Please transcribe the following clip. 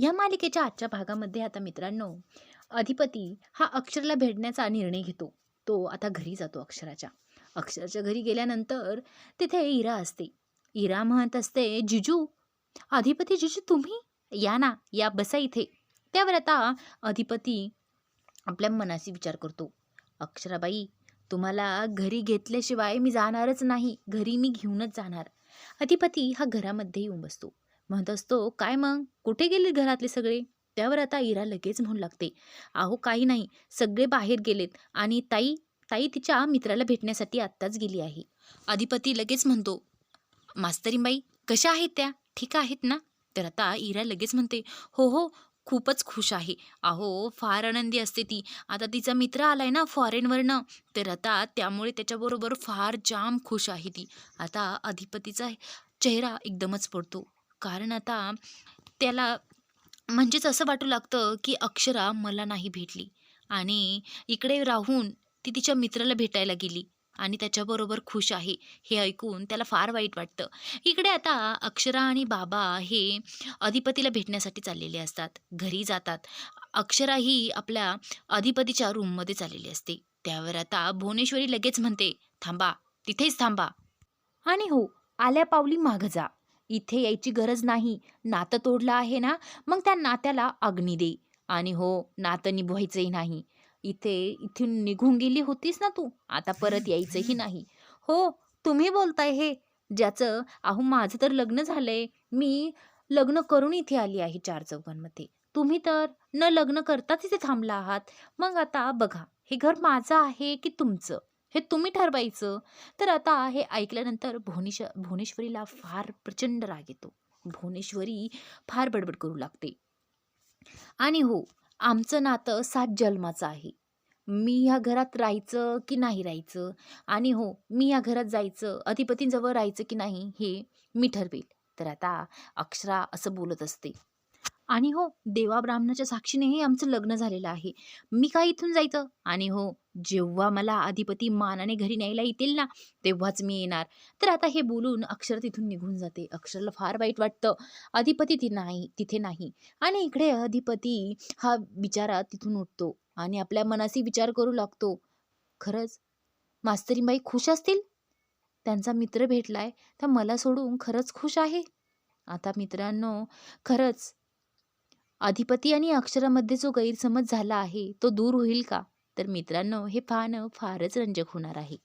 या मालिकेच्या आजच्या भागामध्ये आता मित्रांनो अधिपती हा अक्षरला भेटण्याचा निर्णय घेतो. तो आता घरी जातो अक्षराच्या. अक्षराच्या घरी गेल्यानंतर तिथे इरा असते. इरा म्हणत असते जिजू अधिपती जिजू तुम्ही? या ना या बसा इथे. त्यावर आता अधिपती आपल्या मनाशी विचार करतो. अक्षराबाई तुम्हाला घरी घेतल्याशिवाय मी जाणारच नाही. घरी मी घेऊनच जाणार. अधिपती हा घरामध्ये येऊन बसतो. म्हणत असतो काय मग? कुठे गेले घरातले सगळे? त्यावर आता इरा लगेच म्हणू लागते. अहो काही नाही. सगळे बाहेर गेलेत आणि ताई ताई तिच्या मित्राला भेटण्यासाठी आत्ताच गेली आहे. अधिपती लगेच म्हणतो मास्तरीबाई कशा आहेत त्या? ठीक आहेत ना? तर आता इरा लगेच म्हणते हो हो खूपच खुश आहे. अहो फार आनंदी असते ती. आता तिचा मित्र आलाय ना फॉरेनवरनं तर आता त्यामुळे त्याच्याबरोबर फार जाम खुश आहे ती. आता अधिपतीचा चेहरा एकदमच पडतो. कारण आता त्याला म्हणजेच असं वाटू लागतं की अक्षरा मला नाही भेटली. आणि इकडे राहून ती तिच्या मित्राला भेटायला गेली आणि त्याच्याबरोबर खुश आहे हे ऐकून त्याला फार वाईट वाटतं. इकडे आता अक्षरा आणि बाबा हे अधिपतीला भेटण्यासाठी चाललेले असतात. घरी जातात. अक्षरा ही आपल्या अधिपतीच्या रूममध्ये चाललेली असते. त्यावर आता भुवनेश्वरी लगेच म्हणते थांबा तिथेच थांबा. आणि हो आल्या पावली मागं जा. इथे यायची गरज नाही. नातं तोडलं आहे ना मग त्या नात्याला अग्नी दे. आणि हो नातं निभवायचंही नाही. इथे इथून निघून गेली होतीस ना तू आता परत यायचंही नाही. हो तुम्ही बोलताय हे. ज्याचं अहो माझं तर लग्न झालंय. मी लग्न करून इथे आली आहे चार चौघांमध्ये. तुम्ही तर न लग्न करताच इथे थांबला आहात. मग आता बघा हे घर माझं आहे की तुमचं? हे तुम्ही ठरवायचं. तर आता हे ऐकल्यानंतर भुवनेश भुवनेश्वरीला फार प्रचंड राग येतो. भुवनेश्वरी फार बडबड करू लागते. आणि हो आमचं नातं सात जन्माचं आहे. मी ह्या घरात राहायचं की नाही राहायचं? आणि हो मी या घरात जायचं अधिपतींजवळ राहायचं की नाही हे मी ठरवेल. तर आता अक्षरा असं बोलत असते. आणि हो देवा ब्राह्मणाच्या साक्षीनेही आमचं लग्न झालेलं आहे. मी काय इथून जायचं? आणि हो जेव्हा मला अधिपती मानाने घरी न्यायला येतील ना तेव्हाच मी येणार. तर आता हे बोलून अक्षर तिथून निघून जाते. अक्षरला फार वाईट वाटतं. अधिपती ती नाही तिथे नाही. आणि इकडे अधिपती हा विचारात तिथून उठतो आणि आपल्या मनाशी विचार करू लागतो. खरंच? मास्तरीबाई खुश असतील? त्यांचा मित्र भेटलाय तर मला सोडून खरंच खुश आहे? आता मित्रांनो खरंच? अधिपती आणि अक्षरामध्ये जो गैरसमज झाला आहे तो दूर होईल का? तर मित्रांनो हे पाहणं फारच रंजक होणार आहे.